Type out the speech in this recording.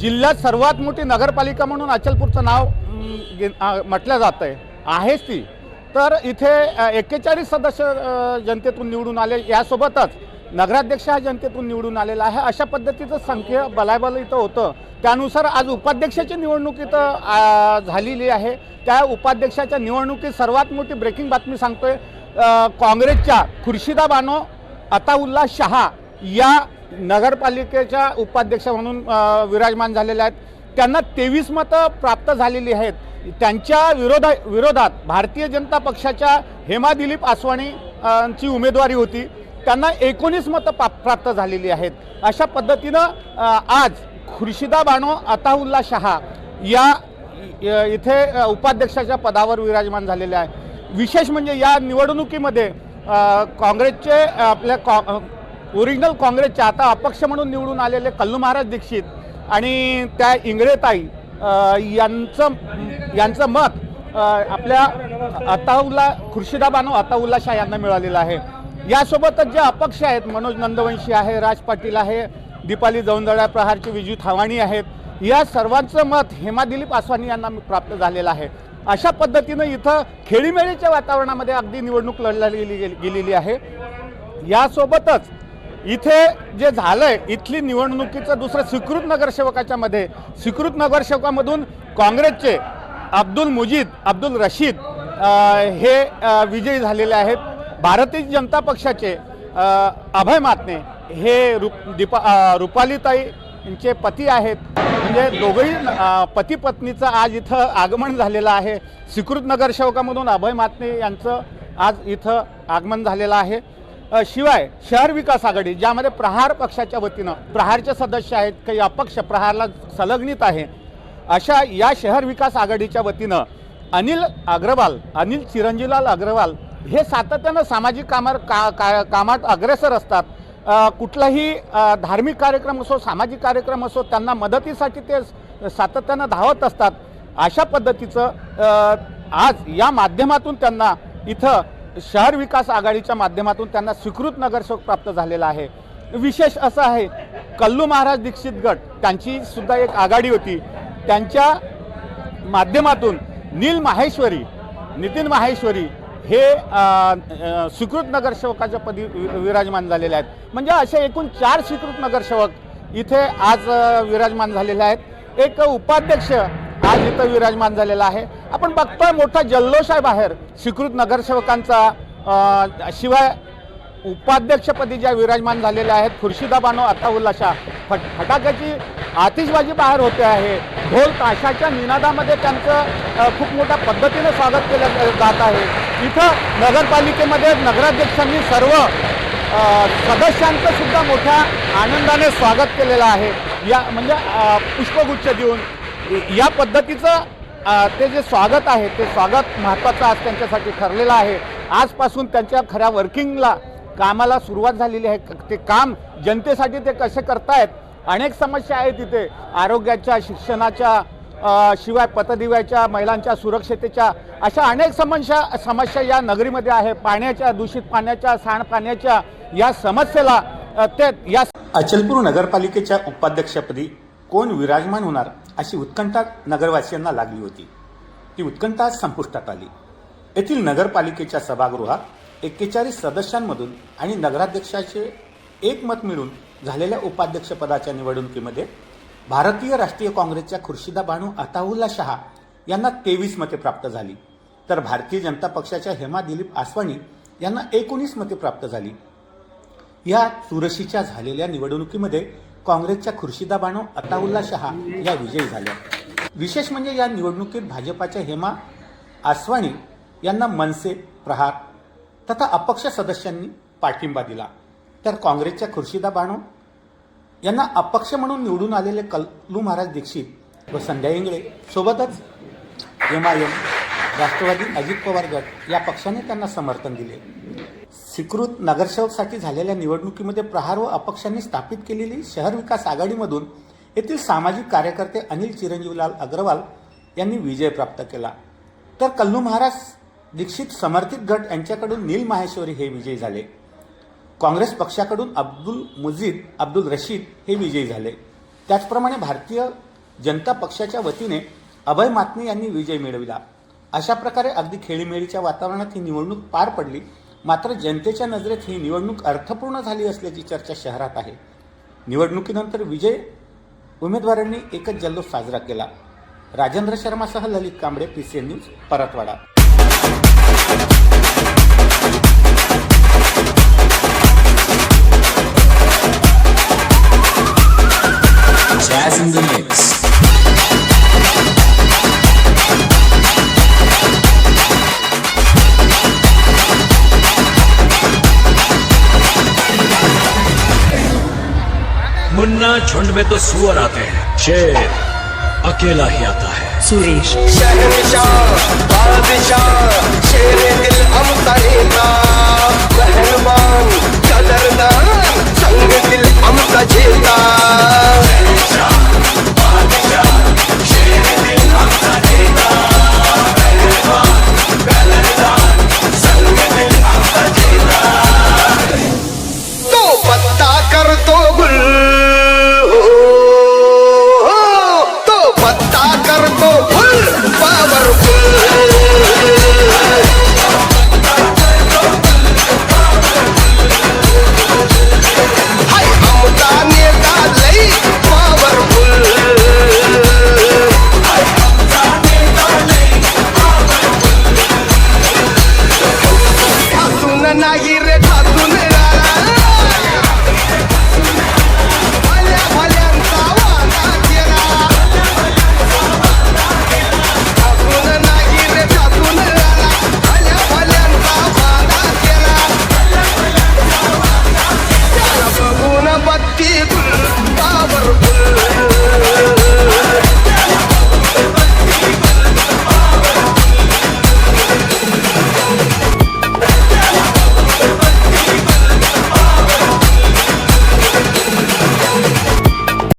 जिल्ह्यात सर्वात मोठी नगरपालिका म्हणून अचलपूरचं नाव गे- म्हटलं जातं आहे आहेच ती. तर इथे एक्केचाळीस सदस्य जनतेतून निवडून आले. यासोबतच नगराध्यक्ष हा जनतेतून निवडून आलेला आहे. अशा पद्धतीचं संख्य बलायबल इथं होतं. त्यानुसार आज उपाध्यक्षाची निवडणूक इथं झालेली आहे. त्या उपाध्यक्षाच्या निवडणुकीत सर्वात मोठी ब्रेकिंग बातमी सांगतोय. काँग्रेसच्या खुर्शिदा बानो अताउल्ला शहा या नगरपालिकेच्या उपाध्यक्ष म्हणून विराजमान झालेल्या आहेत. त्यांना तेवीस मतं प्राप्त झालेली आहेत. त्यांच्या विरोधा विरोधात भारतीय जनता पक्षाच्या हेमा दिलीप आसवाणी ची उमेदवारी होती. त्यांना एकोणीस मतं पा प्राप्त झालेली आहेत. अशा पद्धतीनं आज खुर्शिदा बानो अताउल्ला शहा या इथे उपाध्यक्षाच्या पदावर विराजमान झालेले आहे विशेष म्हणजे या निवडणुकीमध्ये काँग्रेसचे आपल्या कॉ ओरिजिनल काँग्रेसचे आता अपक्ष म्हणून निवडून आलेले कल्लू महाराज दीक्षित आणि त्या इंगळेताई यांचं यांचं मत आपल्या अताउल्ला खुर्शिदा बानो अताउल्ला शाह यांना मिळालेलं आहे. यासोबतच जे अपक्ष आहेत मनोज नंदवंशी आहे राज पाटील आहे दीपाली जौंदळा प्रहारची विजू थावाणी आहेत या सर्वांचं मत हेमा दिलीप आसवानी यांना प्राप्त झालेलं आहे. अशा पद्धतीनं इथं खेळीमेळीच्या वातावरणामध्ये अगदी निवडणूक लढली गेली गेलेली आहे. यासोबतच इथे जे झालंय इथली निवडणुकीचं दुसरं स्वीकृत नगरसेवकाच्या मध्ये स्वीकृत नगरसेवकामधून काँग्रेसचे अब्दुल मुजीद अब्दुल रशीद हे विजयी झालेले आहेत. भारतीय जनता पक्षाचे अभय मातने हे रूप दीपा रुपालीताईंचे रुपालीताई यांचे पती आहेत. म्हणजे दोघंही पती पत्नीचं आज इथं आगमन झालेलं आहे. स्वीकृत नगरसेवकामधून अभय मातने यांचं आज इथं आगमन झालेलं आहे. शिवाय शहर विकास आघाडी ज्यामध्ये प्रहार पक्षाच्या वतीनं प्रहारचे सदस्य आहेत काही अपक्ष प्रहारला संलग्नित आहे अशा या शहर विकास आघाडीच्या वतीनं अनिल अग्रवाल अनिल चिरंजीलाल अग्रवाल हे सातत्यानं सामाजिक कामार का, का कामात अग्रेसर असतात. कुठलाही धार्मिक कार्यक्रम असो सामाजिक कार्यक्रम असो त्यांना मदतीसाठी ते सातत्यानं धावत असतात. अशा पद्धतीचं आज या माध्यमातून त्यांना इथं शहर विकास आघाडीच्या माध्यमातून त्यांना स्वीकृत नगरसेवक प्राप्त झालेला आहे. विशेष असं आहे कल्लू महाराज दीक्षित गट त्यांची सुद्धा एक आघाडी होती. त्यांच्या माध्यमातून नील माहेश्वरी नितीन माहेश्वरी हे स्वीकृत नगरसेवकाच्या पदी वि- विराजमान झालेले आहेत. म्हणजे असे एकूण चार स्वीकृत नगरसेवक इथे आज विराजमान झालेले आहेत. एक उपाध्यक्ष आज इथं विराजमान झालेला आहे. आपण बघतोय मोठा जल्लोष आहे बाहेर. स्वीकृत नगरसेवकांचा शिवाय उपाध्यक्षपदी ज्या विराजमान झालेल्या आहेत खुर्शिदा बानो अताउल्ला शाह. फट फटाक्याची आतिषबाजी बाहेर होते आहे. ढोल ताशाच्या निनादामध्ये त्यांचं खूप मोठ्या पद्धतीनं स्वागत केलं जात आहे. इथं नगरपालिकेमध्ये नगराध्यक्षांनी सर्व सदस्यांचं सुद्धा मोठ्या आनंदाने स्वागत केलेलं आहे. या म्हणजे पुष्पगुच्छ देऊन या पद्धतीचं ते जे स्वागत आहे ते स्वागत महत्त्वाचं आज त्यांच्यासाठी ठरलेलं आहे. आजपासून त्यांच्या खऱ्या वर्किंगला कामाला सुरुवात झालेली आहे. ते काम जनतेसाठी ते कसे करतायत? अनेक समस्या आहेत तिथे आरोग्याच्या शिक्षणाच्या शिवाय पतदिव्याच्या महिलांच्या सुरक्षतेच्या अशा अनेक समस्या समस्या या नगरीमध्ये आहे पाण्याच्या दूषित पाण्याच्या सांडपाण्याच्या या समस्येला ते या अचलपूर नगरपालिकेच्या उपाध्यक्षपदी कोण विराजमान होणार? अशी उत्कंठा नगरवासियांना लागली होती. ती उत्कंठा संपुष्टात आली. येथील नगरपालिकेच्या सभागृहात एक्केचाळीस सदस्यांमधून आणि नगराध्यक्षाचे एक मत मिळून झालेल्या उपाध्यक्षपदाच्या निवडणुकीमध्ये भारतीय राष्ट्रीय काँग्रेसच्या खुर्शिदा बानू अताउल्ला शहा यांना तेवीस मते प्राप्त झाली. तर भारतीय जनता पक्षाच्या हेमा दिलीप आसवाणी यांना एकोणीस मते प्राप्त झाली. या चुरशीच्या झालेल्या निवडणुकीमध्ये काँग्रेसच्या खुर्शिदा बानो अताउल्ला शहा या विजयी झाल्या. विशेष म्हणजे या निवडणुकीत भाजपाच्या हेमा आसवाणी यांना मनसे प्रहार तथा अपक्ष सदस्यांनी पाठिंबा दिला. तर काँग्रेसच्या खुर्शिदा बानो यांना अपक्ष म्हणून निवडून आलेले कल्लू महाराज दीक्षित व संध्या इंगळे सोबतच M I M Rashtravadi Ajit Pawar गट या पक्षाने त्यांना समर्थन दिले. स्वीकृत नगरसेवकसाठी झालेल्या निवडणुकीमध्ये प्रहार व अपक्षांनी स्थापित केलेली शहर विकास आघाडीमधून येथील सामाजिक कार्यकर्ते अनिल चिरंजीवलाल अग्रवाल यांनी विजय प्राप्त केला. तर कल्लू महाराज दीक्षित समर्थित गट यांच्याकडून नील माहेश्वरी हे विजयी झाले. काँग्रेस पक्षाकडून अब्दुल मुजीद अब्दुल रशीद हे विजयी झाले. त्याचप्रमाणे भारतीय जनता पक्षाच्या वतीने अभय मातने यांनी विजय मिळविला. अशा प्रकारे अगदी खेळीमेळीच्या वातावरणात ही निवडणूक पार पडली. मात्र जनतेच्या नजरेत ही निवडणूक अर्थपूर्ण झाली असल्याची चर्चा शहरात आहे. निवडणुकीनंतर विजय उमेदवारांनी एकच जल्लोष साजरा केला. Rajendra शर्मासह Lalit Kamble P C N news Paratwada. Jazz in the Munna Jhund में तो सुअर आते हैं। शेर अकेला ही आता है. शहनशाह बादशाह शेर दिल